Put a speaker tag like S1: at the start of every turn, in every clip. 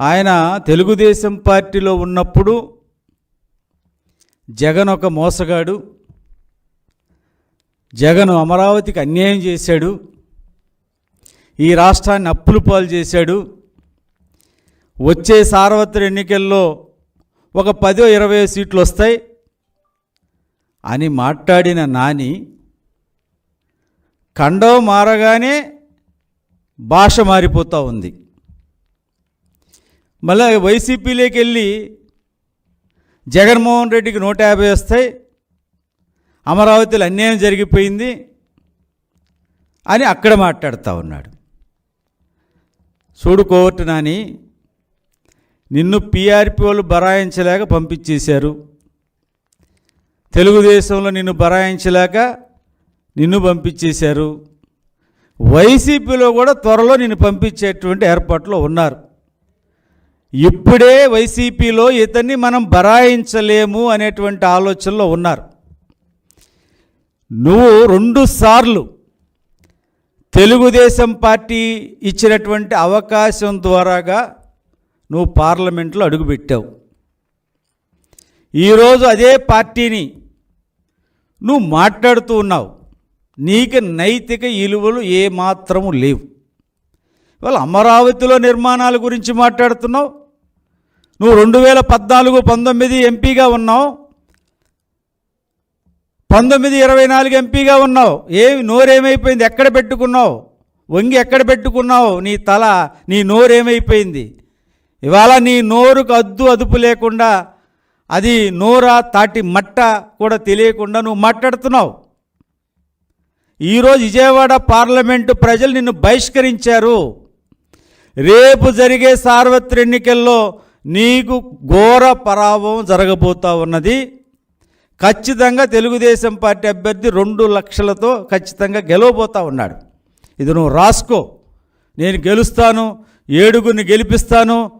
S1: ఆయన తెలుగుదేశం పార్టీలో ఉన్నప్పుడు జగన్ ఒక మోసగాడు. జగన్ అమరావతికి అన్యాయం చేశాడు. ఈ రాష్ట్రాన్ని అప్పులు పాలు చేశాడు. వచ్చే సార్వత్రిక ఎన్నికల్లో ఒక పదో ఇరవై సీట్లు వస్తాయి అని మాట్లాడిన నాని కండవ మారగానే భాష మారిపోతూ ఉంది. మళ్ళీ వైసీపీలోకి వెళ్ళి జగన్మోహన్ రెడ్డికి నూట యాభై వస్తాయి అమరావతిలో అన్యాయం జరిగిపోయింది అని అక్కడ మాట్లాడుతూ ఉన్నాడు. చూడు కోర్టు నాని నిన్ను పీఆర్పీ వాళ్ళు బరాయించలేక పంపించేశారు. తెలుగుదేశంలో నిన్ను బరాయించలేక నిన్ను పంపించేశారు. వైసీపీలో కూడా త్వరలో నిన్ను పంపించేటువంటి ఏర్పాట్లు ఉన్నారు. ఇప్పుడే వైసీపీలో ఇతన్ని మనం బరాయించలేము అనేటువంటి ఆలోచనలో ఉన్నారు. నువ్వు రెండు సార్లు తెలుగుదేశం పార్టీ ఇచ్చినటువంటి అవకాశం ద్వారాగా నువ్వు పార్లమెంట్లో అడుగుపెట్టావు. ఈరోజు అదే పార్టీని నువ్వు మాట్లాడుతూ ఉన్నావు. నీకు నైతిక విలువలు ఏమాత్రము లేవు. ఇవాళ అమరావతిలో నిర్మాణాల గురించి మాట్లాడుతున్నావు. నువ్వు రెండు వేల పద్నాలుగు పంతొమ్మిది ఎంపీగా ఉన్నావు. పంతొమ్మిది ఇరవై నాలుగు ఎంపీగా ఉన్నావు. ఏమి నోరేమైపోయింది? ఎక్కడ పెట్టుకున్నావు? వంగి ఎక్కడ పెట్టుకున్నావు? నీ తల నీ నోరేమైపోయింది? ఇవాళ నీ నోరుకు అద్దు అదుపు లేకుండా అది నోరా తాటి మట్ట కూడా తెలియకుండా నువ్వు మాట్లాడుతున్నావు. ఈరోజు విజయవాడ పార్లమెంటు ప్రజలు నిన్ను బహిష్కరించారు. రేపు జరిగే సార్వత్రిక ఎన్నికల్లో నీకు ఘోర పరాభవం జరగబోతా ఉన్నది. ఖచ్చితంగా తెలుగుదేశం పార్టీ అభ్యర్థి రెండు లక్షలతో ఖచ్చితంగా గెలవబోతా ఉన్నాడు. ఇది నువ్వు రాసుకో. నేను గెలుస్తాను ఏడుగురిని గెలిపిస్తాను.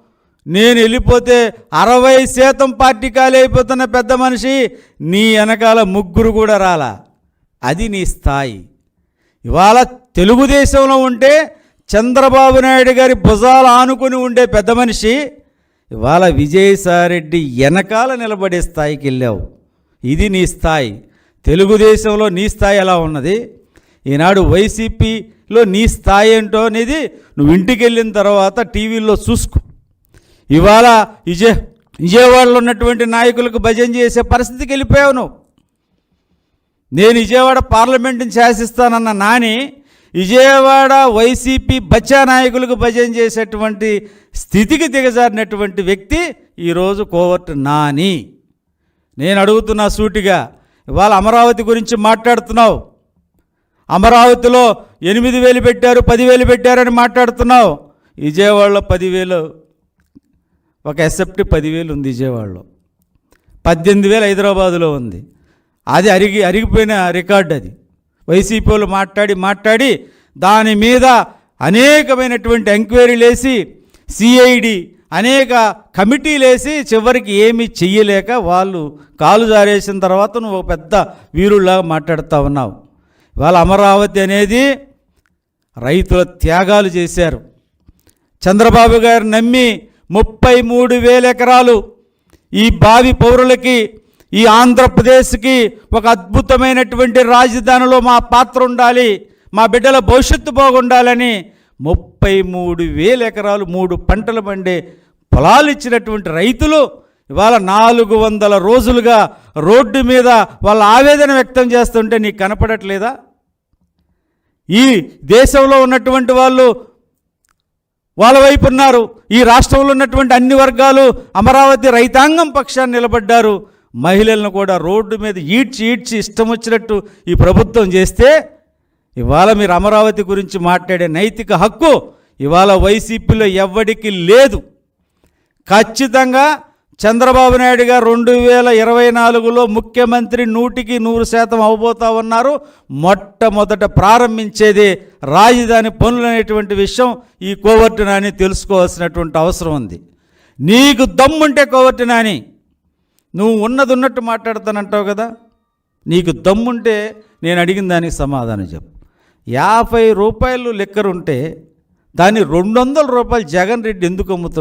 S1: నేను వెళ్ళిపోతే అరవై శాతం పార్టీ ఖాళీ అయిపోతున్న పెద్ద మనిషి నీ వెనకాల ముగ్గురు కూడా రాలా. అది నీ స్థాయి. ఇవాళ తెలుగుదేశంలో ఉంటే చంద్రబాబు నాయుడు గారి భుజాలు ఆనుకుని ఉండే పెద్ద మనిషి ఇవాళ విజయసాయిరెడ్డి వెనకాల నిలబడే స్థాయికి వెళ్ళావు. ఇది నీ స్థాయి. తెలుగుదేశంలో నీ స్థాయి ఎలా ఉన్నది? ఈనాడు వైసీపీలో నీ స్థాయి ఏంటో అనేది నువ్వు ఇంటికి వెళ్ళిన తర్వాత టీవీలో చూసుకో. ఇవాళ విజయ విజయవాడలో ఉన్నటువంటి నాయకులకు భజన చేసే పరిస్థితికి వెళ్ళిపోయావు నువ్వు. నేను విజయవాడ పార్లమెంట్ని శాసిస్తానన్న నాని విజయవాడ వైసీపీ బచ్చా నాయకులకు భజన చేసేటువంటి స్థితికి దిగజారినటువంటి వ్యక్తి ఈరోజు కోవర్టు నాని. నేను అడుగుతున్నా సూటిగా ఇవాళ అమరావతి గురించి మాట్లాడుతున్నావు. అమరావతిలో ఎనిమిది వేలు పెట్టారు పదివేలు పెట్టారని మాట్లాడుతున్నావు. విజయవాడలో పదివేలు ఒక ఎసెప్ట్ పదివేలు ఉంది విజయవాడలో. పద్దెనిమిది వేలు హైదరాబాదులో ఉంది. అది అరిగి అరిగిపోయిన రికార్డు అది. వైసీపీలు మాట్లాడి మాట్లాడి దాని మీద అనేకమైనటువంటి ఎంక్వైరీలు వేసి సిఐడి అనేక కమిటీలు వేసి చివరికి ఏమీ చెయ్యలేక వాళ్ళు కాలు జారేసిన తర్వాత నువ్వు ఒక పెద్ద వీరుల్లాగా మాట్లాడుతూ ఉన్నావు. ఇవాళ అమరావతి అనేది రైతుల త్యాగాలు చేశారు. చంద్రబాబు గారు నమ్మి ముప్పై మూడు వేల ఎకరాలు ఈ బావి పౌరులకి ఈ ఆంధ్రప్రదేశ్కి ఒక అద్భుతమైనటువంటి రాజధానిలో మా పాత్ర ఉండాలి మా బిడ్డల భవిష్యత్తు బాగుండాలని ముప్పై మూడు వేల ఎకరాలు మూడు పంటలు పండే పొలాలు ఇచ్చినటువంటి రైతులు ఇవాళ నాలుగు వందల రోజులుగా రోడ్డు మీద వాళ్ళ ఆవేదన వ్యక్తం చేస్తుంటే నీకు కనపడట్లేదా? ఈ దేశంలో ఉన్నటువంటి వాళ్ళు వాళ్ళ వైపు ఉన్నారు. ఈ రాష్ట్రంలో ఉన్నటువంటి అన్ని వర్గాలు అమరావతి రైతాంగం పక్షాన్ని నిలబడ్డారు. మహిళలను కూడా రోడ్డు మీద ఈడ్చి ఈడ్చి ఇష్టం వచ్చినట్టు ఈ ప్రభుత్వం చేస్తే ఇవాళ మీరు అమరావతి గురించి మాట్లాడే నైతిక హక్కు ఇవాళ వైసీపీలో ఎవ్వడికి లేదు. ఖచ్చితంగా చంద్రబాబు నాయుడు గారు రెండు వేల ఇరవై నాలుగులో ముఖ్యమంత్రి నూటికి నూరు శాతం అవబోతా ఉన్నారు. మొట్టమొదట ప్రారంభించేది రాజధాని పనులు అనేటువంటి విషయం ఈ కోవర్టు నాని తెలుసుకోవాల్సినటువంటి అవసరం ఉంది. నీకు దమ్ముంటే కోవర్టు నాని. నువ్వు ఉన్నది ఉన్నట్టు మాట్లాడతానంటావు కదా? నీకు దమ్ముంటే నేను అడిగిన దానికి సమాధానం చెప్పు. యాభై రూపాయలు లెక్కరుంటే దాన్ని రెండు వందల రూపాయలు జగన్ రెడ్డి ఎందుకు అమ్ముతున్నాడు